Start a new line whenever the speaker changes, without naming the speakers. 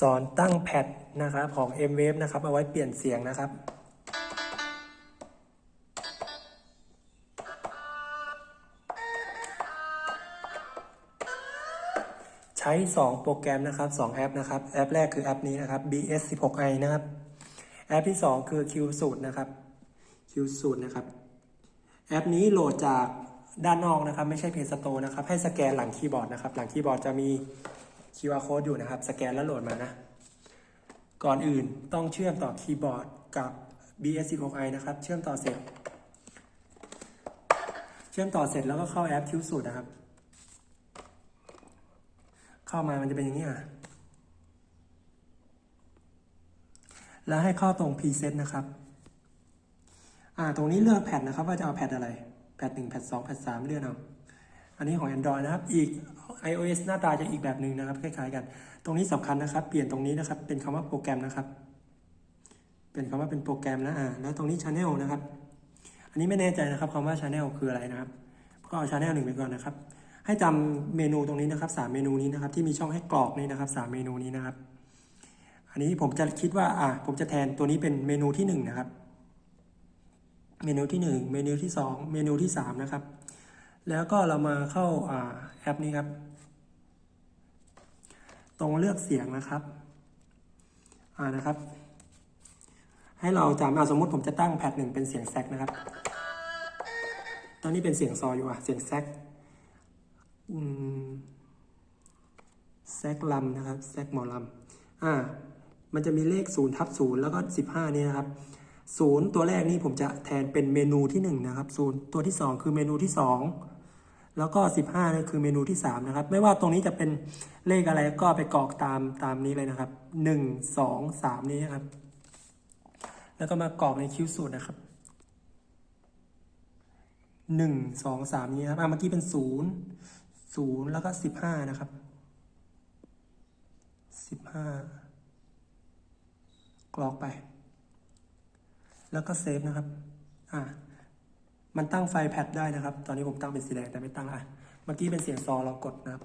สอนตั้งแพดนะครับของ M Wave นะครับเอาไว้เปลี่ยนเสียงนะครับ ใช้ 2 โปรแกรมนะครับ 2 แอปนะครับ แอปแรกคือแอปนี้นะครับ BS 16i นะครับ แอปที่ 2 คือ Q สูตรนะครับ Q สูตรนะครับ แอปนี้โหลดจากด้านนอกนะครับ ไม่ใช่เพจสโตร์นะครับ ให้สแกนหลังคีย์บอร์ดนะครับ หลังคีย์บอร์ดจะมี QR code อยู่นะครับ สแกนแล้วโหลดมานะ ก่อนอื่นต้องเชื่อมต่อคีย์บอร์ดกับ BS 16i นะครับ เชื่อมต่อเสร็จ เชื่อมต่อเสร็จแล้วก็เข้าแอป Q สูตรนะครับ เข้ามามันจะเป็นอย่างนี้อะแล้วให้เข้าตรง preset นะครับ อ่า ตรงนี้เลือกแพดนะครับ ว่าจะเอาแพดอะไร แพดหนึ่งแพดสองแพดสามเลือกเอา อันนี้ของ Android นะครับ อีก iOS หน้าตาจะอีกแบบหนึ่งนะครับ คล้ายๆกัน ตรงนี้สำคัญนะครับ เปลี่ยนตรงนี้นะครับ เป็นคำว่าโปรแกรมนะครับ เป็นคำว่าเป็นโปรแกรมนะอ่าแล้วตรงนี้ Channel นะครับ อันนี้ไม่แน่ใจนะครับคำว่า Channel คืออะไรนะครับ ก็เอา Channel หนึ่งไปก่อนนะครับ ให้จำเมนูตรงนี้นะครับสามเมนูนี้นะครับ ที่มีช่องให้กรอกนี่นะครับสามเมนูนี้นะครับ อันนี้ผมจะคิดว่า อ่า ผมจะแทนตัวนี้เป็นเมนูที่หนึ่งนะครับ เมนูที่หนึ่งเมนูที่สองเมนูที่สามนะครับ แล้วก็เรามาเข้าอ่าแอปนี้ครับ ตรงเลือกเสียงนะครับอ่านะครับ ให้เราจำอ่าสมมติผมจะตั้งแพทหนึ่งเป็นเสียงแซกนะครับ ตอนนี้เป็นเสียงซออยู่อะ เสียงแซกแซกลำนะครับ แซกหมอลำอ่า มันจะมีเลข0ทับ0แล้วก็ 15 นี่นะครับ0ตัวแรกนี่ผมจะแทนเป็นเมนูที่ 1 นะครับ0ตัวที่ 2 คือเมนูที่ 2 แล้วก็ 15นี่คือเมนูที่ 3 นะครับ ไม่ว่าตรงนี้จะเป็นเลขอะไรก็ไปกรอกตามตามนี้เลยนะครับ 1 2 3 นี้นะครับ แล้วก็มากรอกในคิวสูตรนะครับหนึ่งสองสามนี้ครับอะเมื่อกี้เป็นศูนย์ศูนย์แล้วก็สิบห้านะครับสิบห้ากรอกไป แล้วก็เซฟนะครับ อะ มันตั้งไฟแพดได้นะครับ ตอนนี้ผมตั้งเป็นสีแดงแต่ไม่ตั้งอะ เมื่อกี้เป็นเสียงซอเรากดนะครับ